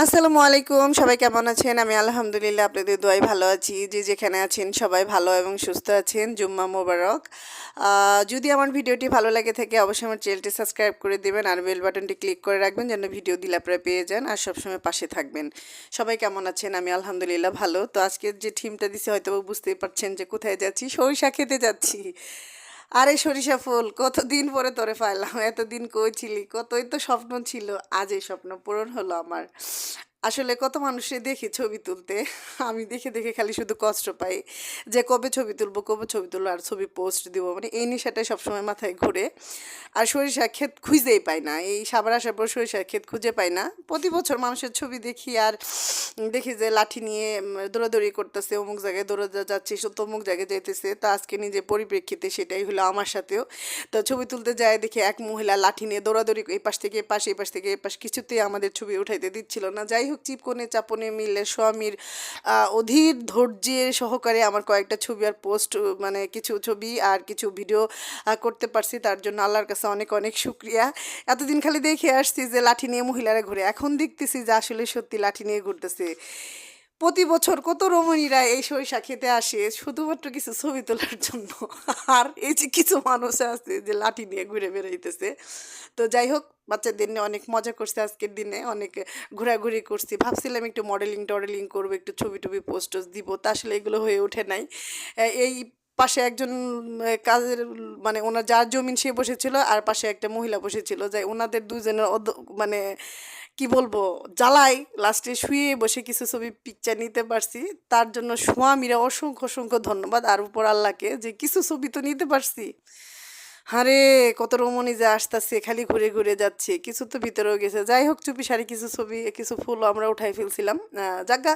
আসসালামু আলাইকুম, সবাই কেমন আছেন? আমি আলহামদুলিল্লাহ আপনাদের দোয়াই ভালো আছি। যে যেখানে আছেন সবাই ভালো এবং সুস্থ আছেন। জুম্মা মোবারক। যদি আমার ভিডিওটি ভালো লাগে থাকে অবশ্যই আমার চ্যানেলটি সাবস্ক্রাইব করে দেবেন আর বেল বাটনটি ক্লিক করে রাখবেন যেন ভিডিও দিলে আপনারা পেয়ে যান আর সবসময় পাশে থাকবেন। সবাই কেমন আছেন? আমি আলহামদুলিল্লাহ ভালো। তো আজকে যে থিমটা দিছে হয়তো বুঝতেই পারছেন যে কোথায় যাচ্ছি, সরিষা খেতে যাচ্ছি। আরে সরিষা ফুল, কতদিন পরে তোরে পাইলাম? এতদিন কই ছিলি? কতই তো স্বপ্ন ছিল আজ এই স্বপ্ন পূরণ হলো আমার। আসলে কত মানুষে দেখি ছবি তুলতে। আমি দেখে দেখে খালি শুধু কষ্ট পাই যে কবে ছবি তুলবো, কবে ছবি তুলবো আর ছবি পোস্ট দিব। মানে এই নেশাটাই সবসময় মাথায় ঘুরে। আর সরিষা ক্ষেত খুঁজেই পাই না। এই সাবার আসার পর সরিষা ক্ষেত খুঁজে পাই না। প্রতি বছর মানুষের ছবি দেখি আর দেখি যে লাঠি নিয়ে দৌড়াদৌড়ি করতেছে, অমুক জায়গায় দৌড়া যাচ্ছে, সে তমুক জায়গায় যাইতেছে। তো আজকে নিজে পরিপ্রেক্ষিতে সেটাই হলো আমার সাথেও। তো ছবি তুলতে যায় দেখি এক মহিলা লাঠি নিয়ে দৌড়াদৌড়ি এই পাশ থেকে এ পাশ, এই পাশ থেকে এ পাশ কিছুতেই আমাদের ছবি উঠাইতে দিচ্ছিল না। যাই হোক, চিপকনে, চাপনে মিলে স্বামীর অধীর ধৈর্যের সহকারে আমার কয়েকটা ছবি আর পোস্ট মানে কিছু ছবি আর কিছু ভিডিও করতে পারছি। তার জন্য আল্লাহর কাছে অনেক অনেক শুক্রিয়া। এতদিন খালি দেখে আসছি যে লাঠি নিয়ে মহিলারা ঘুরে। এখন দেখতেছি যে আসলে সত্যি লাঠি নিয়ে ঘুরতেছে। প্রতি বছর কত রমণীরা এই সরিষা খেতে আসে, শুধুমাত্র কিছু ছবি তোলার জন্য। আর এই যে কিছু মানুষ আছে যে লাঠি নিয়ে ঘুরে বেড়াইতেছে। তো যাই হোক, বাচ্চাদের নিয়ে অনেক মজা করছে আজকের দিনে, অনেক ঘোরাঘুরি করছি। ভাবছিলাম একটু মডেলিং টডেলিং করব, একটু ছবি টবি পোস্ট দিব, তা আসলে এগুলো হয়ে ওঠে নাই। এই পাশে একজন কাজের মানে ওনার যার জমিন সে বসেছিল, আর পাশে একটা মহিলা বসেছিল যাই ওনাদের দুজনের মানে কি বলব জ্বালাই লাস্টে শুয়ে বসে কিছু ছবি পিকচার নিতে পারছি। তার জন্য স্বামীরা অসংখ্য অসংখ্য ধন্যবাদ। আর উপর আল্লাহকে যে কিছু ছবি তো নিতে পারছি। আরে কত রমণী যে আসতেছে, খালি ঘুরে ঘুরে যাচ্ছে, কিছু তো ভিতরেও গেছে। যাই হোক, চুপি সারি কিছু ছবি, কিছু ফুলও আমরা উঠাই ফেলছিলাম। যাজ্ঞা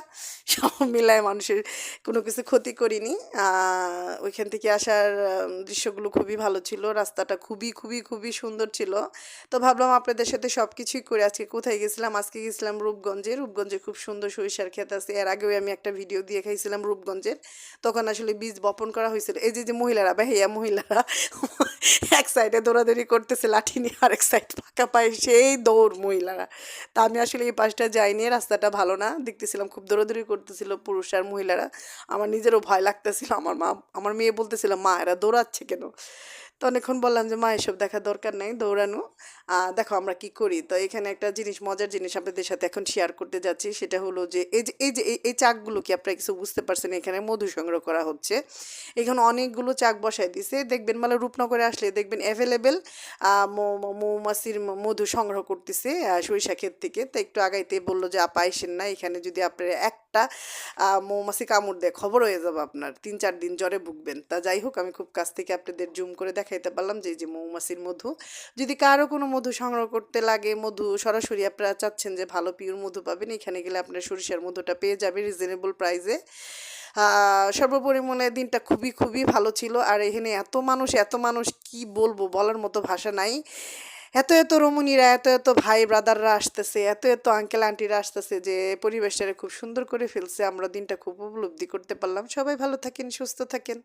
সব মিলায় মানুষের কোনো কিছু ক্ষতি করিনি। ওইখান থেকে আসার দৃশ্যগুলো খুবই ভালো ছিল। রাস্তাটা খুবই খুবই খুবই সুন্দর ছিল। তো ভাবলাম আপনাদের সাথে সব কিছুই করে আজকে কোথায় গেছিলাম? আজকে গেছিলাম রূপগঞ্জে। রূপগঞ্জে খুব সুন্দর সরিষার ক্ষেত আছে। এর আগেও আমি একটা ভিডিও দিয়ে খাইছিলাম রূপগঞ্জের। তখন আসলে বীজ বপন করা হয়েছিল। এই যে যে মহিলারা ভাইয়া মহিলারা এক সাইডে দৌড়াদৌড়ি করতেছে, লাঠি নিয়ে আরেক সাইড ফাঁকা পায় সেই দৌড় মহিলারা। তা আমি আসলে এই পাশটা যাইনি, রাস্তাটা ভালো না। দেখতেছিলাম খুব দৌড়াদৌড়ি করতেছিল পুরুষ আর মহিলারা। আমার নিজেরও ভয় লাগতেছিল। আমার মা, আমার মেয়ে বলতেছিল, মা, এরা দৌড়াচ্ছে কেন? তো অনেকক্ষণ বললাম যে, মা, এসব দেখার দরকার নেই, দৌড়ানো। দেখো আমরা কি করি? তো এখানে একটা জিনিস, মজার জিনিস আপনাদের সাথে এখন শেয়ার করতে যাচ্ছি। সেটা হলো যে, এই যে এই যে, এই- চাকগুলো কি আপনারা কিছু বুঝতে পারছেন? এখানে মধু সংগ্রহ করা হচ্ছে। এখানে অনেকগুলো চাক বসাই দিছে। দেখবেন মানে রূপনগরে আসলে দেখবেন অ্যাভেলেবেল মৌমাছির মধু সংগ্রহ করতেছে সরিষা ক্ষেত থেকে। তো একটু আগাইতে বলল যে, আপা আইসেন না। এখানে যদি আপনার একটা মৌমাছি কামড় দেয়, খবর হয়ে যাবে আপনার। তিন, চার দিন জ্বরে ভুগবেন। তা যাই হোক, আমি খুব কাছ থেকে আপনাদের জুম করে দেখাইতে পারলাম যে যে মৌমাছির মধু। যদি কারও কোনো মধু সংগ্রহ করতে লাগে, মধু সরাসরি আপনারা চাচ্ছেন যে, ভালো পিওর মধু পাবেন, এখানে গেলে আপনার সরিষার মধুটা পেয়ে যাবে রিজনেবল প্রাইসে সর্বোপরি মনে দিনটা খুবই খুবই ভালো ছিল। আর এখানে এত মানুষ এত মানুষ, কি বলব, বলার মতো ভাষা নাই। এত এত রমণীরা, এত এত ভাই ব্রাদাররা আসতেছে, এত এত আঙ্কেল আন্টিরা আসতেছে যে পরিবেশটা খুব সুন্দর করে ফেলছে। আমরা দিনটা খুব উপলব্ধি করতে পারলাম। সবাই ভালো থাকেন, সুস্থ থাকেন।